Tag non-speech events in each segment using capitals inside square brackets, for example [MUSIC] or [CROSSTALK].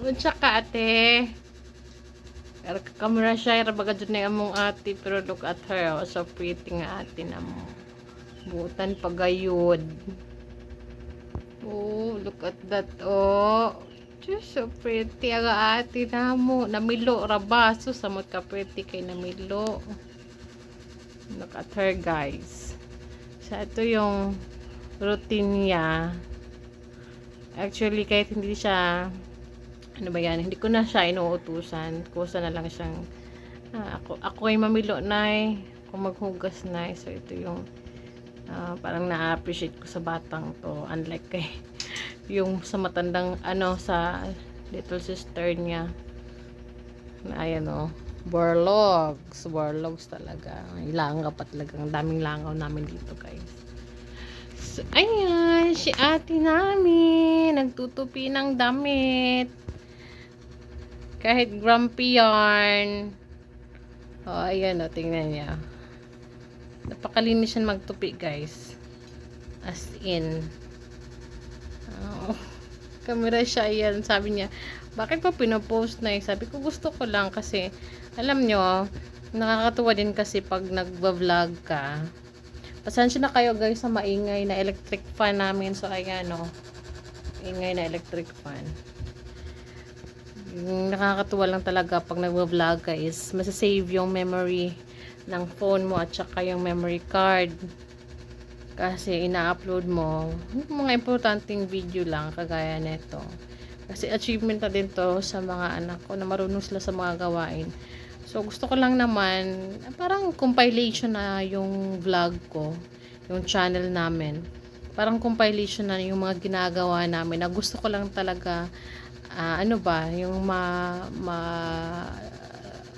Unsa ka ate? Kamera siya, rabaga dyan na among ate, pero look at her, oh, so pretty nga ate na mo. Butan pagayod. Oh, look at that, oh. Just so pretty ang ate na mo. Namilo, rabaso, samot ka pretty kay namilo. Look at her, guys. So, ito yung routine niya. Actually, kahit hindi siya ano ba yan, hindi ko na siya inuutusan. Kusa na lang siyang, ah, ako, ako ay mamilo na ako maghugas na So, ito yung, ah, parang na-appreciate ko sa batang to. Unlike kay, [LAUGHS] yung sa matandang, ano, sa little sister niya. Ayan o, borlogs. Borlogs talaga. May langaw pa talaga. Ang daming langaw namin dito, guys. So, ayan, si ate namin, nagtutupi ng damit. Kahit grumpy yarn. Oh, ayan o, tingnan niya. Napakalinis siya magtupi, guys. As in. Oh, [LAUGHS] camera siya, ayan. Sabi niya, bakit pa pinopost na eh? Sabi ko, gusto ko lang kasi, alam nyo, nakakatuwa din kasi pag nagba-vlog ka. Pasensya na kayo guys sa maingay na electric fan namin. So, ayan o. Ingay na electric fan. Nakakatuwa lang talaga pag nagwa-vlog ka is masasave yung memory ng phone mo at saka yung memory card. Kasi ina-upload mo mga importanteng video lang kagaya nito. Kasi achievement na din to sa mga anak ko na marunong sila sa mga gawain. So, gusto ko lang naman, parang compilation na yung vlog ko, yung channel namin. Parang compilation na yung mga ginagawa namin na gusto ko lang talaga, ah, ano ba, yung ma, ma,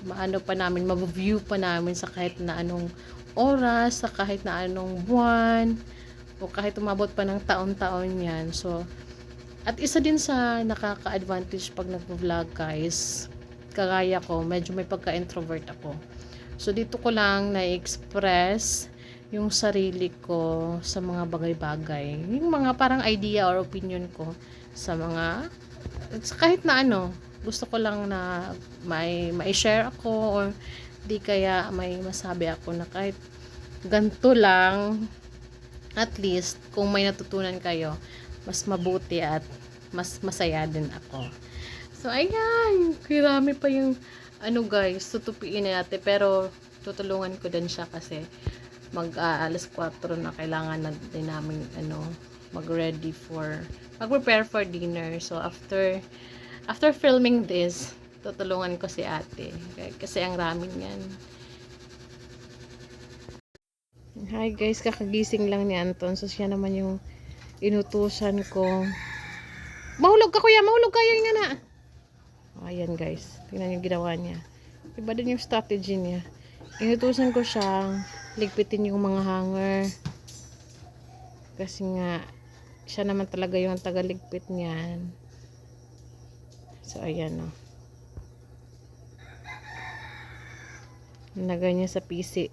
maano pa namin, ma-view pa namin sa kahit na anong oras, sa kahit na anong buwan, o kahit umabot pa ng taon-taon yan. So, at isa din sa nakaka-advantage pag nag-vlog guys, kagaya ko, medyo may pagka-introvert ako. So, dito ko lang na-express yung sarili ko sa mga bagay-bagay. Yung mga parang idea or opinion ko sa mga, kahit na ano, gusto ko lang na may, may share ako or di kaya may masabi ako na kahit ganito lang, at least, kung may natutunan kayo, mas mabuti at mas masaya din ako. So, ayan. Kirami pa yung, ano guys, tutupiin na natin. Pero, tutulungan ko din siya kasi mag ah, alas 4 na kailangan na din namin, ano, mag-ready for, mag-prepare for dinner. So, after, after filming this, tutulungan ko si ate. Kasi ang ramin yan. Hi guys, kakagising lang ni Anton. So, siya naman yung inutusan ko. Mahulog ka kuya, mahulog ka yan nga na. Ayan guys, tingnan yung ginawa niya. Iba din yung strategy niya. Inutusan ko siyang ligpitin yung mga hanger. Kasi nga, siya naman talaga yung tagaligpit niyan. So, ayan o. Oh. Nagay niya sa PC.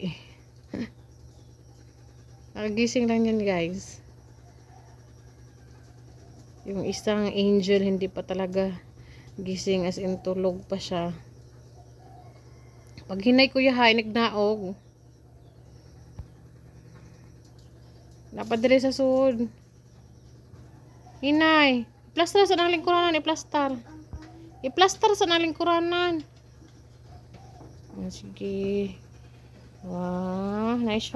[LAUGHS] Nakagising lang yan guys. Yung isang angel hindi pa talaga gising as in tulog pa siya. Pag hinay ko yahay, nagnaog. Napadire sa sud. Hinay. Plaster sa nang lingkuranan, i-plaster. I-plaster sa nang lingkuranan. Ah, sige. Wow, nice one.